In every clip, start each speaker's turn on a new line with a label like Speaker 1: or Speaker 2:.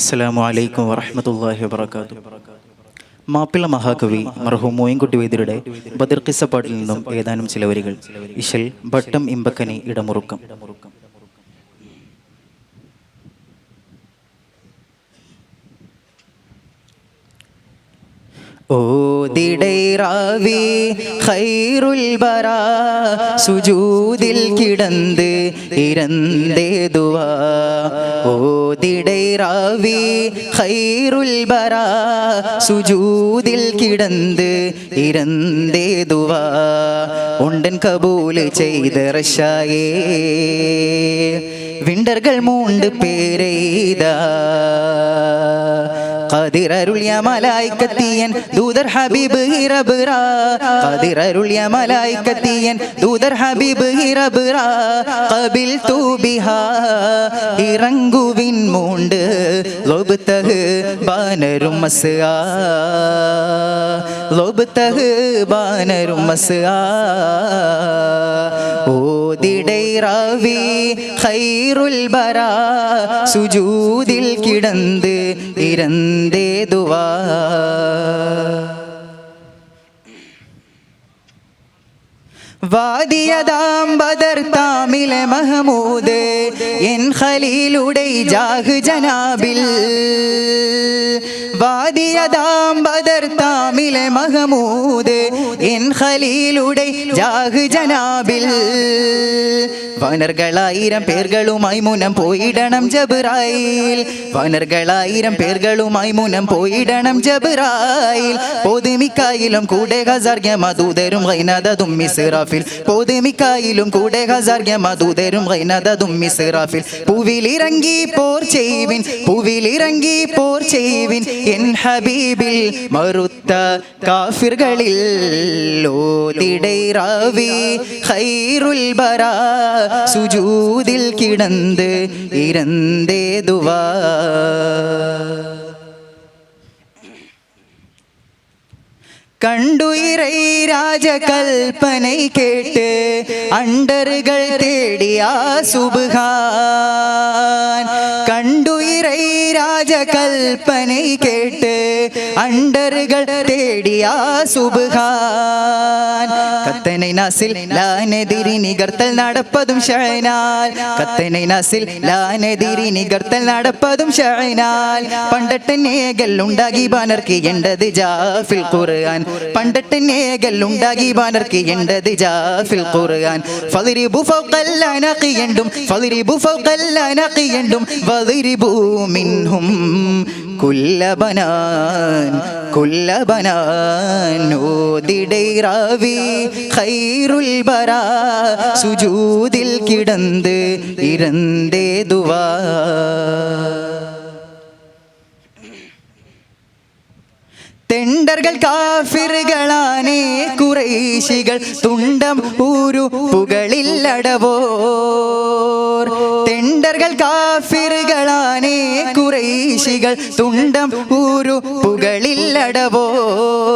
Speaker 1: അസ്സലാമു അലൈക്കും വറഹ്മത്തുള്ളാഹി വബറകാതുഹു. മാപ്പിള മഹാകവി മർഹൂം മോയിൻകുട്ടി വൈദ്യരുടെ ബദർ പാട്ടിൽ നിന്നും ഏതാനും ചില വരികൾ. ഇശൽ ഭട്ടം ഇമ്പക്കനി ഇടമുറുക്കം. ഓതിടൈറാവി ഖൈറുൽ ബറ സുജൂദിൽ കിടந்து ഇരന്തേതുവാ ഓതിടൈറാവി ഖൈറുൽ ബറ സുജൂദിൽ കിടந்து ഇരന്തേതുവാ ഉണ്ടൻ കബൂൽ ചെയ്ത റഷായേ വിണ്ടർകൾ മൂണ്ട് പേരെയ്താ. ഖദിറരുളിയ മലായിക്കത്തിയൻ ദൂതർ ഹബീബ് ഹിറബിറ ഖദിറരുളിയ മലായിക്കത്തിയൻ ദൂതർ ഹബീബ് ഹിറബിറ കബിൽ തൂബിഹ ഇറങ്ങുവിൻ മൂണ്ട് ലൊബുത്തഹ് ബാനരും മസ്ആ. ലൊബുത്തഹ് ബാനരും മസ്ആ. ഓതി ഓതിടൈറാവി ഖൈറുൽ ബറാ സുജൂദിൽ ഇരന്തേ ഇരന്തേതുവാ വാദിയതാം ബദർ താമിലെ മഹമൂദ് എൻ ഖലീലുടെ ജാഹ് ജനാബിൽ. വാദിയതാം ബദർ താമിലെ മഹമൂദ് എൻ ഖലീലുടെ ജാഹ് ജനാബിൽ. വനർകളായിരം പേരുകളുമായി മുനം പോയിടണം ജബറായിൽ വനർകളായിരം പേരുകളുമായി മുനം പോയിടണം ജബ്രായിൽ. പൊതുമിക്കായിലും കൂടെ ഹസാർഗ്യ മധുതരും ഹൈനദതും മിസ്റാഫിൽ. പൊതുമിക്കായിലും കൂടെ ഹസാർഗ്യ മധുതരും ഹൈനദതും മിസ്റാഫിൽ. പൂവിലിറങ്ങി പോർ ചെയ്യുവിൻ പൂവിലിറങ്ങി പോർ ചെയ്യുവിൻ എൻ ഹബീബിൽ മറുത്ത കാഫിർകളിൽ ഓതിടൈറാവി ഖൈറുൽ ബറ. സുജൂദിൽ കിടന്ന് ഇരന്തേതുവാ കണ്ടു ഇറൈ രാജകൽപ്പന കേട്ട് അണ്ടറുകൾ തേടിയ സുബുഹാൻ. കണ്ടു ത്രൈരാജകൽപ്പനൈ കേട്ട് അണ്ടറുകൾ തേടിയ കത്തനെ നസിൽ ലാനെതിരി നികർത്തൽ നടപ്പതും ഷഹനാൽ കത്തനെ നസിൽ ലാനെതിരി നികർത്തൽ നടപ്പതും ഷഹനാൽ പണ്ടട്ട് നേകല്ലുണ്ടാകി ബാനർക്കിയേണ്ടത് ജാഫിൽ ഖുർആൻ. പണ്ടട്ട് നേകല്ലുണ്ടാകി ബാനർക്കിയേണ്ടത് ജാഫിൽ ഖുർആൻ. ഫദരിബു ഫൗഖൽ അനഖിയണ്ടും ഫദരിബു ഫൗഖൽ അനഖിയണ്ടും ഫദരിബു വളിരിബു മിൻഹും കുല്ലബനാൻ ബനാൻ കുല്ല ബനാൻ ഓതിടൈറാവി ഖൈറുൽ ബറാ സുജൂദിൽ കിടந்து ഇരന്തേതുവാ തെണ്ടർകൾ കാഫിറുകളാനേ കുറേശികൾ തുണ്ടം ഊരു പുകളില്ലടവോർ തെണ്ടർകൾ കാഫിറുകളാനേ കുറേശികൾ തുണ്ടം ഊരു പുകളില്ലടവോർ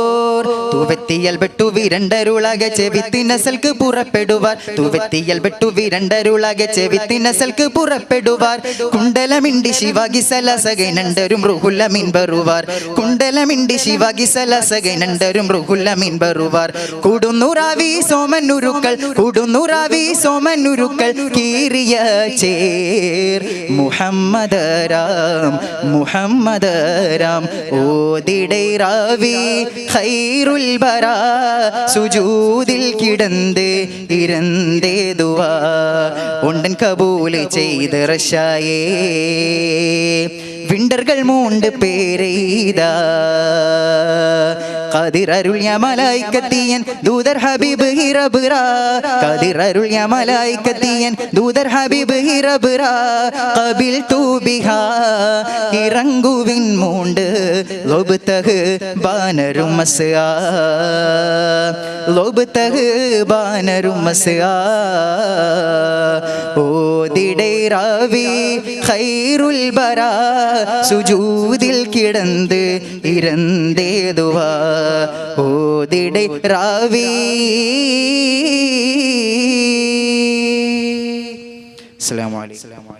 Speaker 1: തൂവെത്തിയൽ ബെട്ടു വിരണ്ടരുളക ചെവിത്തിനസൽക്ക് പുറപ്പെടുവാർ തൂവെത്തിയൽ ബെട്ടു വിരണ്ടരുളക ചെവിത്തിനസൽക്ക് പുറപ്പെടുവാർ കുണ്ടലമിണ്ടി ശിവാഗി സലസകനണ്ടരും റുഹുല്ല മിൻബറുവാർ കുണ്ടലമിണ്ടി ശിവാഗി സലസകനണ്ടരും റുഹുല്ല മിൻബറുവാർ കൂടുന്നുറാവി സോമനുരുക്കൾ കൂടുന്നുറാവി സോമനുരുക്കൾ കീറിയ ചേർ. മുഹമ്മദരാം ഓതിടൈ റാവി ഖൈറുൽ ബറാ സുജൂദിൽ കിടന്ത് ഇരന്തേതുവാ ഉണ്ടൻ കബൂൽ ചെയ്ത് റഷായേ. വിണ്ടർകൾ മൂണ്ട് പേരെയ്താ. കതിരരുൾ യമലായിക്കത്തിയൻ ഹബീബ് ഹബീബ് തൂബിഹ ഇറങ്ങുവിൻ മൂണ്ട് ബാനരും മസ്യ. ലൊബുത്തഹ് ബാനരും നീരാവി ഖൈറുൽ ബറാ സുജൂദിൽ കിടന്ന് ഇരന്തേതുവാ. ഓതിടെ രാവി. അസ്സലാമു അലൈക്കും.